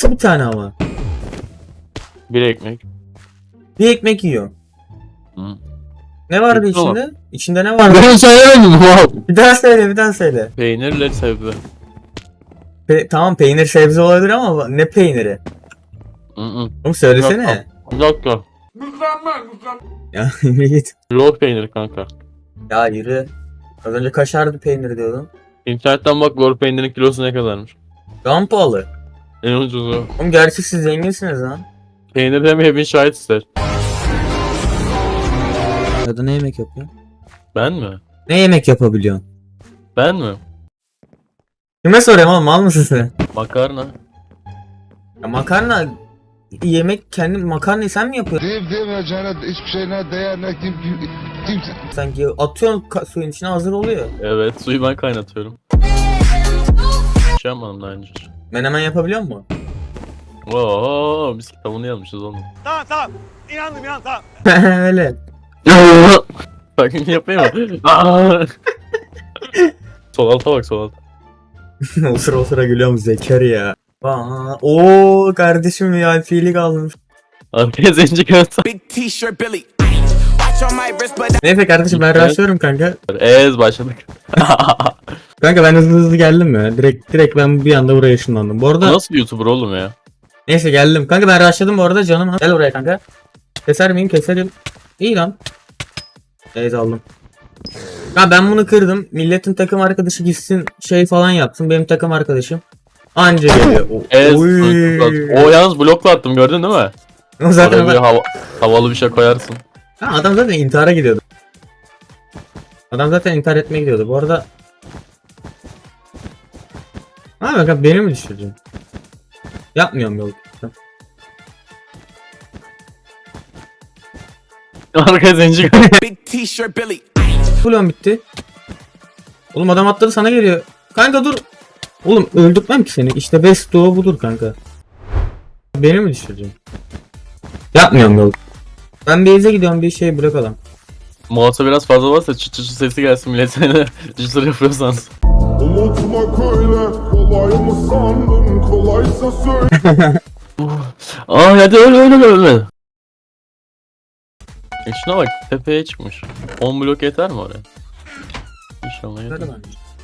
Nasıl bir tane ama? Bir ekmek. Bir ekmek yiyor. Hı. Ne vardı Bitti içinde? İçinde ne vardı? Ben söylemedim wow. Bir daha söyle, bir daha söyle. Peynirle sebze. Pe- tamam peynir sebze olabilir ama ne peyniri? Hı hı. Oğlum söylesene. Bir dakika. Ya yürü git. Lor peyniri kanka. Ya yürü. Az önce kaşarlı peynir diyordun. İnternetten bak lor peynirin kilosu ne kadarmış. Daha pahalı? En ucuzu. Oğlum gerçek siz zenginsiniz lan. Peynir demeye bin şahit ister. Ya da ne yemek yapıyor? Ben mi? Ne yemek yapabiliyorsun? Ben mi? Kime soruyorum oğlum mal mısın sen? Makarna. Ya makarna yemek kendi makarnayı sen mi yapıyorsun? Deyip demeyeceğine hiçbir şeyine değer ne kim, kim, kimse. Sanki atıyorsun ka- suyun içine hazır oluyor. Evet suyu ben kaynatıyorum. Şey yapmadım daha önce. Menemen yapabiliyor musun? Oo, biz kitabını yazmışız oğlum. Tamam tamam. İnandım inan tamam. Öyle. Bakın yapayım mı? Aa! sol alta bak sol alta. osura osura gülüyorum Zekeri ya. Aa, oo kardeşim VIP'lik almış. Arkaya zenci kağıt. Big T-shirt Billy. Neyse kardeşim ben Evet. rushlıyorum kanka. Ez başladık. Kanka ben hızlı hızlı geldim mi? Direkt direkt ben bir anda buraya ışınlandım. Bu arada Nasıl YouTuber oğlum ya? neyse geldim. Kanka ben rushladım bu arada canım. Gel oraya kanka. Keser miyim? Keserim. İyi lan. Evet aldım. Ha ben bunu kırdım. Milletin takım arkadaşı gitsin şey falan yapsın. Benim takım arkadaşım. Anca geliyor. O- Ez. Oy. O yalnız blokla attım gördün değil mi? O zaten Oraya bir hava, havalı bir şey koyarsın. Ha, adam zaten intihara gidiyordu. Adam zaten intihar etmeye gidiyordu. Bu arada... Ha bak beni mi düşüreceksin? Yapmıyorum yol. Arkaya zenci big T-shirt Billy. Fulon bitti. Oğlum adam atladı sana geliyor. Kanka dur. Oğlum öldürtmem ki seni. İşte best duo budur kanka. Beni mi düşüreceksin? Yapmıyorum yol. Ben base'e gidiyorum bir şey bırakalım. Molot'a biraz fazla varsa çıt çıt sesi gelsin millet seni cıçları yapıyorsanız. Unutmak öyle kolay mı sandın kolaysa söyle. Aa hadi öyle öyle öyle. E şuna bak tepeye çıkmış. 10 blok yeter mi oraya? İnşallah yeter.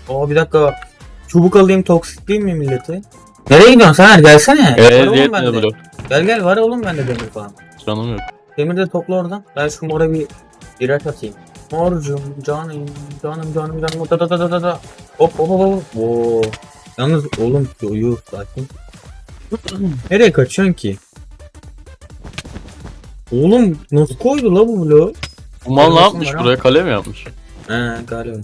Oo bir dakika. Çubuk alayım toksik değil mi milleti? Nereye gidiyorsun sen? Gelsene. Yetmedi bende. blok. Gel gel var oğlum bende demir falan. Canım yok. Demir de topla oradan. Ben şu mora bir birer atayım. Morcum canım canım canım canım da da da da da da. Hop hop hop hop. Oo. Yalnız oğlum uyu sakin. Nereye kaçıyorsun ki? Oğlum nasıl koydu la bu bloğu? Bu mal ne yapmış buraya kale mi yapmış? He galiba.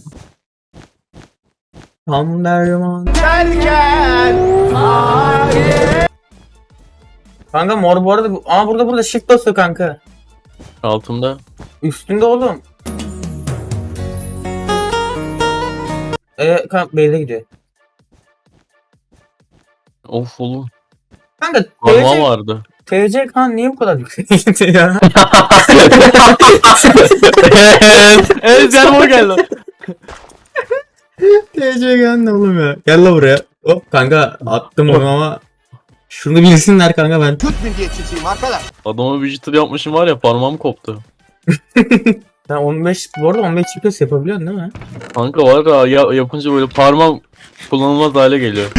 Tam derman. Kanka mor bu arada Aa burada burada shift basıyor kanka. Altımda. Üstünde oğlum. Eee kanka B'de gidiyor. Of oğlum. Kanka TC, vardı. TC kan niye bu kadar yüksek gitti ya? evet. Evet yanıma o geldi. TC kan ne oğlum ya? Gel la buraya. Hop kanka attım onu ama şunu bilsinler kanka ben. Türk milliyetçisiyim arkadaş. Adama jitter yapmışım var ya parmağım koptu. Sen 15 bu arada 15 GPS yapabiliyorsun değil mi? Kanka var ya, ya yapınca böyle parmağım kullanılmaz hale geliyor.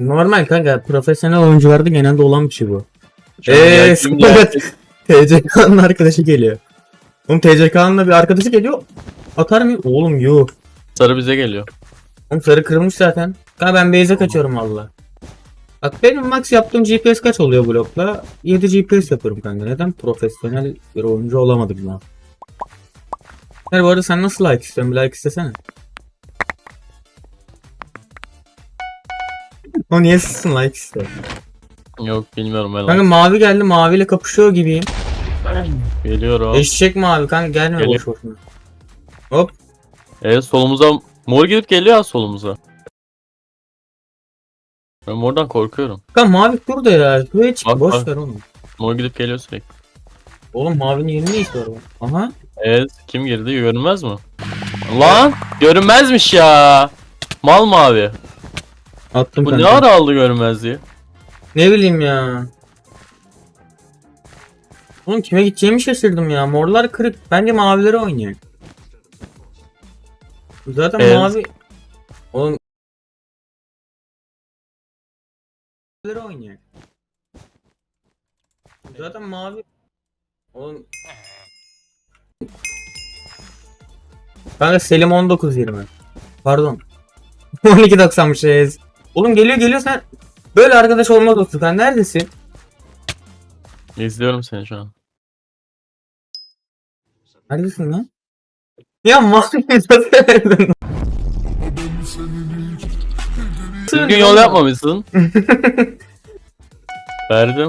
Normal kanka profesyonel oyuncularda genelde olan bir şey bu. Eee. TCK'nın arkadaşı geliyor. Oğlum TCK'nın bir arkadaşı geliyor. Atar mı? Oğlum yuh. Sarı bize geliyor. Oğlum sarı kırılmış zaten. Kanka ben base'e kaçıyorum valla. Bak benim max yaptığım GPS kaç oluyor blokla? 7 GPS yaparım kanka. Neden? Profesyonel bir oyuncu olamadım lan. Her bu arada sen nasıl like istiyorsun? Bir like istesene. O niye sizsin like istiyor? Yok bilmiyorum ben. Kanka mavi geldi maviyle kapışıyor gibiyim. Geliyorum. Eşek mavi kanka gelme Geliyor. boş boşuna. Hop. Evet solumuza mor gidip geliyor ya solumuza. Ben mordan korkuyorum. Kanka mavi burada ya. Şuraya çık Bak, boş bak. ver onu. Mor gidip geliyor sürekli. Oğlum mavinin yerinde ne iş var bu? Aha. Evet kim girdi görünmez mi? Lan görünmezmiş ya. Mal mavi. Attım Bu kanka. ne ara aldı görmezliği? Ne bileyim ya. Oğlum kime gideceğimi şaşırdım ya. Morlar kırık. Bence mavileri oynuyor. Zaten Evet. mavi... Oğlum... Oynuyor. Zaten mavi... Oğlum... Kanka Selim 19.20. Pardon. 12.90'mış reis. Oğlum geliyor geliyor sen... Böyle arkadaş olmaz. Sen neredesin? İzliyorum seni şu an. Neredesin lan? Ya mavi nasıl? Düzgün yol yapmamışsın. Verdim.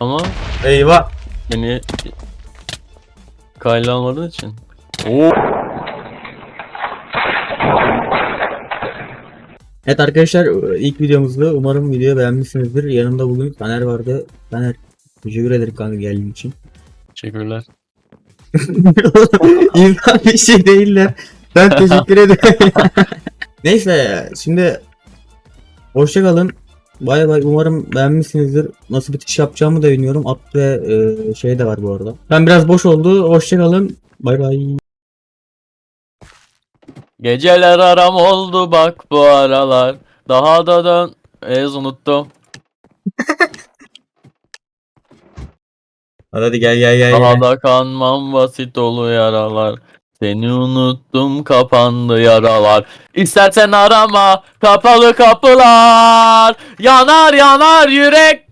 Ama Eyvah. beni kayla almadığın için. Oo. Evet arkadaşlar ilk videomuzda umarım videoyu beğenmişsinizdir. Yanımda bugün Taner vardı. Taner teşekkür ederim kanka geldiğin için. Teşekkürler. İnsan bir şey değiller. Ben teşekkür ederim. Neyse şimdi hoşça kalın. Bay bay umarım beğenmişsinizdir. Nasıl bitiş yapacağımı da bilmiyorum. At ve e, şey de var bu arada. Ben biraz boş oldu. Hoşça kalın. Bay bay. Geceler aram oldu bak bu aralar. Daha da dön. Ez unuttum. Hadi, hadi gel gel gel. Gel. da kanmam basit dolu yaralar. Seni unuttum kapandı yaralar. İstersen arama kapalı kapılar. Yanar yanar yürek